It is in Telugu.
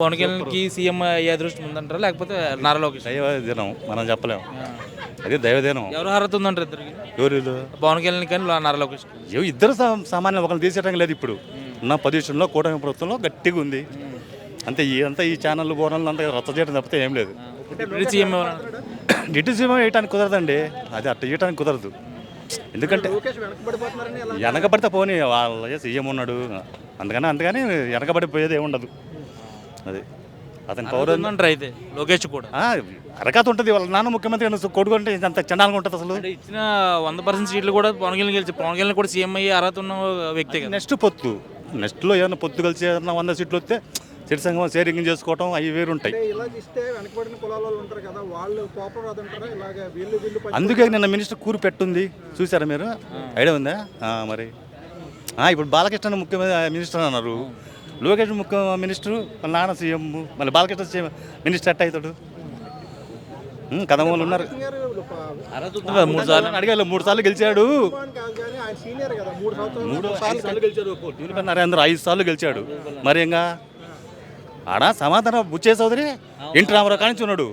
పవన్ కళ్యాణ్కి సీఎం అయ్యే అదృష్టం ఉందంటారా? లేకపోతే నారా లోకేష్? దైవదినం మనం చెప్పలేం. అది దైవదినం. ఎవరు అర్హత ఉందంటారు ఇద్దరికి? ఎవరు? పవన్ కళ్యాణ్ కానీ నారా లోకేష్ ఏవో ఇద్దరు సా- సామాన్యులు ఒకరిని తీసేయడం లేదు ఇప్పుడు. ఉన్న పొజిషన్లో కూటమి ప్రభుత్వంలో గట్టిగా ఉంది. అంతే ఈ అంతా ఈ ఛానల్ బోనల్ అంతా రచ్చ చేయడం తప్పితే ఏం లేదు. సీఎం ఎవరు? డిటిసీఎం వేయటానికి కుదరదండి. అది అట్ట ఇవ్వటానికి కుదరదు. ఎందుకంటే వెనకబడితే పోనీ వాళ్ళ సీఎం ఉన్నాడు. అందుకని అందుకని వెనకబడిపోయేది ఏముండదు అది. అతని ఉందంటారు అయితే లోకేష్ కూడా. అరకత ఉంటుంది వాళ్ళ నాన్న ముఖ్యమంత్రి కొడుకుంటే అంత చండాలంగా ఉంటుంది అసలు. ఇచ్చిన వంద పర్సెంట్ సీట్లు కూడా పవన్ కళ్యాణ్ గెలిచి పవన్ కళ్యాణ్ కూడా సీఎం అయ్యే అర్హత ఉన్న వ్యక్తి కదా. నెక్స్ట్ పొత్తు. నెక్స్ట్లో ఏదైనా పొత్తు కలిసి ఏదైనా వంద సీట్లు వస్తే సిరి సంఘం షేరింగ్ చేసుకోవటం అవి వేరు ఉంటాయి. అంటే ఇలా ఇస్తే వెనకబడిన కులాల వాళ్ళు ఉంటారు కదా వాళ్ళు కోపం రాదంటారా ఇలాగ వీళ్ళు వీళ్ళు పంచి- అందుకే నిన్న మినిస్టర్ కూరు పెట్టుంది. చూసారా మీరు? ఐడియా ఉందా? మరి. ఆ, ఇప్పుడు బాలకృష్ణ ముఖ్యమైన మినిస్టర్ అన్నారు. లోకేష్ ముఖ్య మినిస్టర్ వాళ్ళ నాన్న సీఎం మళ్ళీ బాలకృష్ణ సీఎం మినిస్టర్ ఎట్ అవుతాడు. ఉమ్, కదమూలు ఉన్నారు. మూడు సార్లు. అడిగారు మూడు సార్లు గెలిచాడు. మూడు సార్లు నరేంద్ర ఐదు సార్లు గెలిచాడు. మరి ఇంకా? ఆడ సమాధానం బుచ్చే చౌదరి ఎన్టీ రామారావు కానించి ఉన్నాడు.